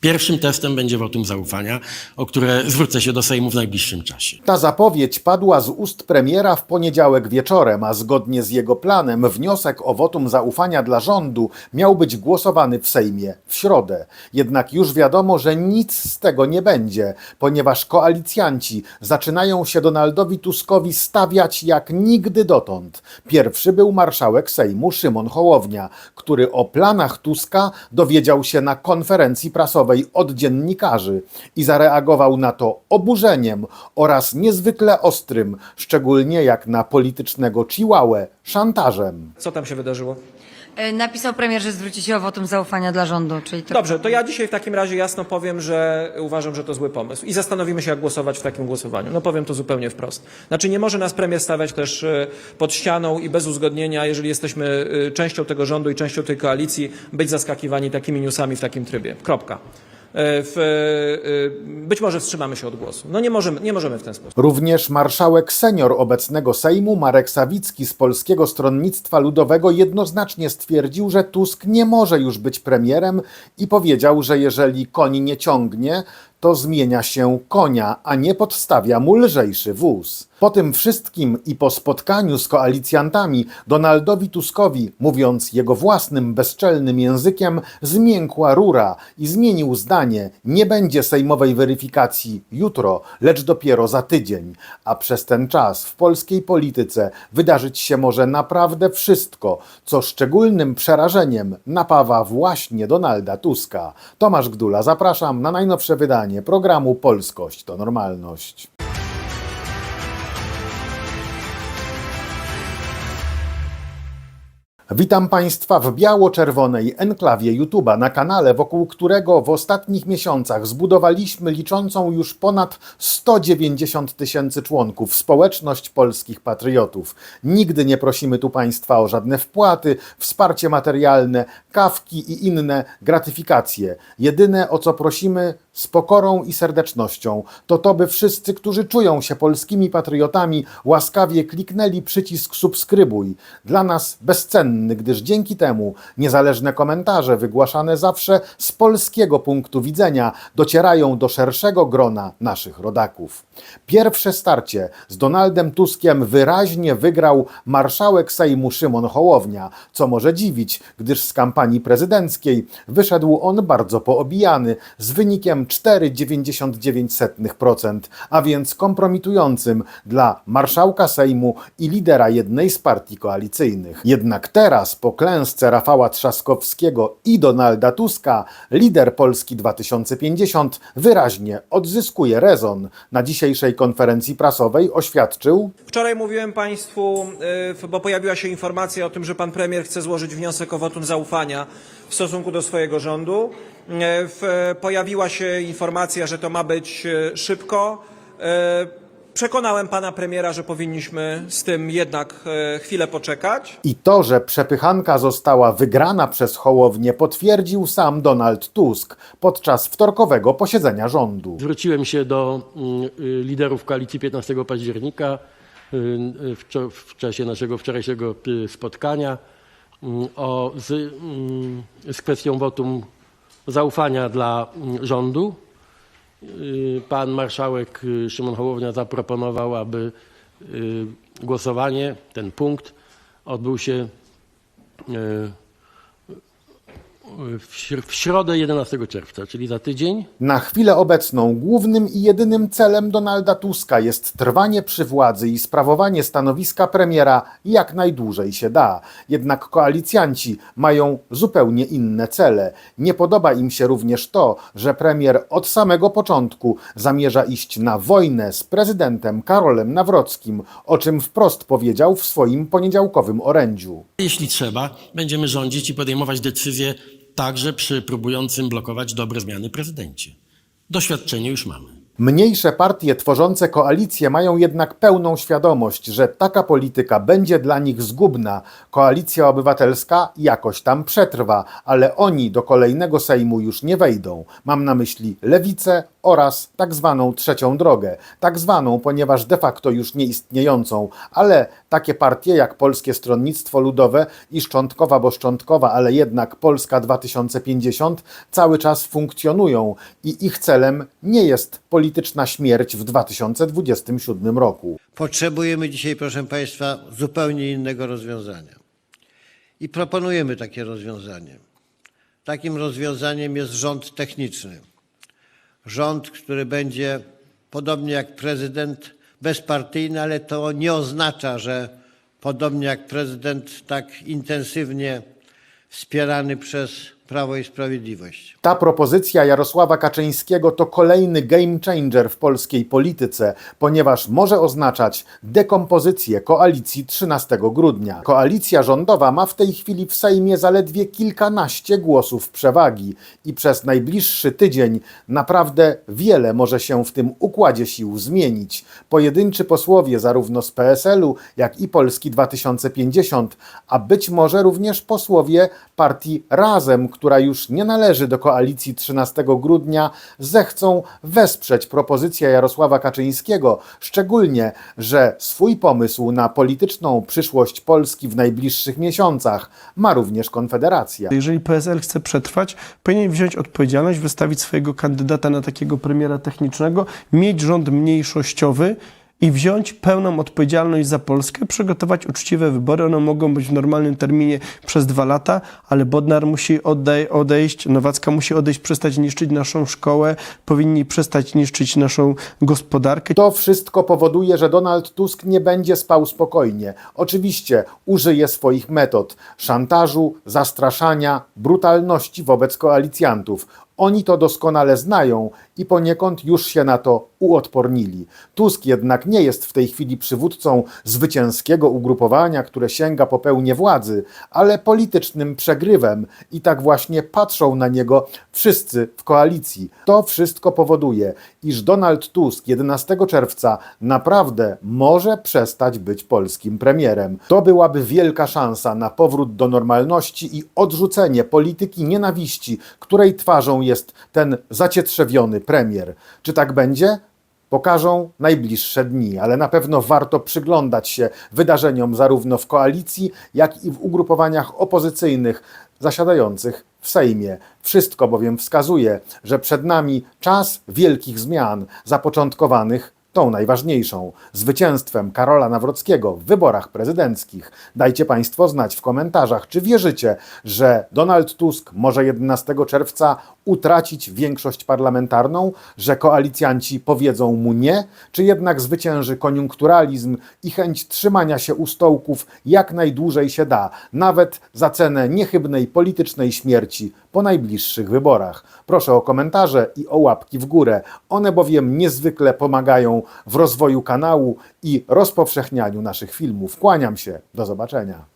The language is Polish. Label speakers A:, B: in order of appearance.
A: Pierwszym testem będzie wotum zaufania, o które zwrócę się do Sejmu w najbliższym czasie.
B: Ta zapowiedź padła z ust premiera w poniedziałek wieczorem, a zgodnie z jego planem wniosek o wotum zaufania dla rządu miał być głosowany w Sejmie w środę. Jednak już wiadomo, że nic z tego nie będzie, ponieważ koalicjanci zaczynają się Donaldowi Tuskowi stawiać jak nigdy dotąd. Pierwszy był marszałek Sejmu Szymon Hołownia, który o planach Tuska dowiedział się na konferencji prasowej od dziennikarzy i zareagował na to oburzeniem oraz niezwykle ostrym, szczególnie jak na politycznego chihuahua, szantażem.
C: Co tam się wydarzyło?
D: E, Napisał premier, że zwróci się o wotum zaufania dla rządu, czyli to...
C: Dobrze, to ja dzisiaj w takim razie jasno powiem, że uważam, że to zły pomysł i zastanowimy się, jak głosować w takim głosowaniu. No powiem to zupełnie wprost. Znaczy nie może nas premier stawiać też e, pod ścianą i bez uzgodnienia, jeżeli jesteśmy e, częścią tego rządu i częścią tej koalicji, być zaskakiwani takimi newsami w takim trybie. Kropka. E, W, e, e, być może wstrzymamy się od głosu. No nie możemy, nie możemy w ten sposób.
B: Również marszałek senior obecnego Sejmu Marek Sawicki z Polskiego Stronnictwa Ludowego jednoznacznie stwierdził, że Tusk nie może już być premierem i powiedział, że jeżeli koń nie ciągnie, to zmienia się konia, a nie podstawia mu lżejszy wóz. Po tym wszystkim i po spotkaniu z koalicjantami Donaldowi Tuskowi, mówiąc jego własnym bezczelnym językiem, zmiękła rura i zmienił zdanie. Nie będzie sejmowej weryfikacji jutro, lecz dopiero za tydzień. A przez ten czas w polskiej polityce wydarzyć się może naprawdę wszystko, co szczególnym przerażeniem napawa właśnie Donalda Tuska. Tomasz Gdula, zapraszam na najnowsze wydanie programu Polskość to Normalność. Witam Państwa w biało-czerwonej enklawie YouTube'a, na kanale, wokół którego w ostatnich miesiącach zbudowaliśmy liczącą już ponad 190 tysięcy członków społeczność polskich patriotów. Nigdy nie prosimy tu Państwa o żadne wpłaty, wsparcie materialne, kawki i inne gratyfikacje. Jedyne o co prosimy z pokorą i serdecznością, to to by wszyscy, którzy czują się polskimi patriotami, łaskawie kliknęli przycisk subskrybuj. Dla nas bezcenny, gdyż dzięki temu niezależne komentarze wygłaszane zawsze z polskiego punktu widzenia docierają do szerszego grona naszych rodaków. Pierwsze starcie z Donaldem Tuskiem wyraźnie wygrał marszałek Sejmu Szymon Hołownia, co może dziwić, gdyż z kampanii prezydenckiej wyszedł on bardzo poobijany z wynikiem 4,99%, a więc kompromitującym dla marszałka Sejmu i lidera jednej z partii koalicyjnych. Jednak teraz, po klęsce Rafała Trzaskowskiego i Donalda Tuska, lider Polski 2050 wyraźnie odzyskuje rezon. Na dzisiejszej konferencji prasowej oświadczył,
C: Wczoraj mówiłem Państwu, y, bo pojawiła się informacja o tym, że Pan Premier chce złożyć wniosek o wotum zaufania w stosunku do swojego rządu. Y, w- Pojawiła się informacja, że to ma być y, szybko. Y, Przekonałem Pana Premiera, że powinniśmy z tym jednak chwilę poczekać.
B: I to, że przepychanka została wygrana przez Hołownię, potwierdził sam Donald Tusk podczas wtorkowego posiedzenia rządu.
A: Zwróciłem się do mm, y, liderów koalicji 15 października y, y, w, w czasie naszego wczorajszego spotkania o, z, mm, z kwestią wotum zaufania dla mm, rządu. Y, Pan marszałek y, Szymon Hołownia zaproponował, aby y, głosowanie, ten punkt odbył się w śr- w środę 11 czerwca, czyli za tydzień.
B: Na chwilę obecną głównym i jedynym celem Donalda Tuska jest trwanie przy władzy i sprawowanie stanowiska premiera jak najdłużej się da. Jednak koalicjanci mają zupełnie inne cele. Nie podoba im się również to, że premier od samego początku zamierza iść na wojnę z prezydentem Karolem Nawrockim, o czym wprost powiedział w swoim poniedziałkowym orędziu.
A: Jeśli trzeba, będziemy rządzić i podejmować decyzje także przy próbującym blokować dobre zmiany prezydencie. Doświadczenie już mamy.
B: Mniejsze partie tworzące koalicję mają jednak pełną świadomość, że taka polityka będzie dla nich zgubna. Koalicja Obywatelska jakoś tam przetrwa, ale oni do kolejnego Sejmu już nie wejdą. Mam na myśli Lewicę oraz tak zwaną trzecią drogę. Tak zwaną, ponieważ de facto już nieistniejącą, ale takie partie jak Polskie Stronnictwo Ludowe i Szczątkowa, bo Szczątkowa, ale jednak Polska 2050 cały czas funkcjonują i ich celem nie jest polityczna śmierć w 2027 roku.
E: Potrzebujemy dzisiaj, proszę Państwa, zupełnie innego rozwiązania. I proponujemy takie rozwiązanie. Takim rozwiązaniem jest rząd techniczny. Rząd, który będzie, podobnie jak prezydent, bezpartyjny, ale to nie oznacza, że podobnie jak prezydent, tak intensywnie wspierany przez Prawo i Sprawiedliwość.
B: Ta propozycja Jarosława Kaczyńskiego to kolejny game changer w polskiej polityce, ponieważ może oznaczać dekompozycję koalicji 13 grudnia. Koalicja rządowa ma w tej chwili w Sejmie zaledwie kilkanaście głosów przewagi i przez najbliższy tydzień naprawdę wiele może się w tym układzie sił zmienić. Pojedynczy posłowie zarówno z PSL-u, jak i Polski 2050, a być może również posłowie partii Razem, która już nie należy do koalicji 13 grudnia, zechcą wesprzeć propozycję Jarosława Kaczyńskiego, szczególnie, że swój pomysł na polityczną przyszłość Polski w najbliższych miesiącach ma również Konfederacja.
F: Jeżeli PSL chce przetrwać, powinien wziąć odpowiedzialność, wystawić swojego kandydata na takiego premiera technicznego, mieć rząd mniejszościowy i wziąć pełną odpowiedzialność za Polskę, przygotować uczciwe wybory. One mogą być w normalnym terminie przez dwa lata, ale Bodnar musi odejść, Nowacka musi odejść, przestać niszczyć naszą szkołę, powinni przestać niszczyć naszą gospodarkę.
B: To wszystko powoduje, że Donald Tusk nie będzie spał spokojnie. Oczywiście użyje swoich metod szantażu, zastraszania, brutalności wobec koalicjantów. Oni to doskonale znają i poniekąd już się na to uodpornili. Tusk jednak nie jest w tej chwili przywódcą zwycięskiego ugrupowania, które sięga po pełnię władzy, ale politycznym przegrywem i tak właśnie patrzą na niego wszyscy w koalicji. To wszystko powoduje, iż Donald Tusk 11 czerwca naprawdę może przestać być polskim premierem. To byłaby wielka szansa na powrót do normalności i odrzucenie polityki nienawiści, której twarzą jest ten zacietrzewiony premier. Czy tak będzie? Pokażą najbliższe dni, ale na pewno warto przyglądać się wydarzeniom zarówno w koalicji, jak i w ugrupowaniach opozycyjnych zasiadających w Sejmie. Wszystko bowiem wskazuje, że przed nami czas wielkich zmian zapoczątkowanych tą najważniejszą zwycięstwem Karola Nawrockiego w wyborach prezydenckich. Dajcie Państwo znać w komentarzach, czy wierzycie, że Donald Tusk może 11 czerwca utracić większość parlamentarną, że koalicjanci powiedzą mu nie, czy jednak zwycięży koniunkturalizm i chęć trzymania się u stołków jak najdłużej się da, nawet za cenę niechybnej politycznej śmierci po najbliższych wyborach. Proszę o komentarze i o łapki w górę. One bowiem niezwykle pomagają w rozwoju kanału i rozpowszechnianiu naszych filmów. Kłaniam się. Do zobaczenia.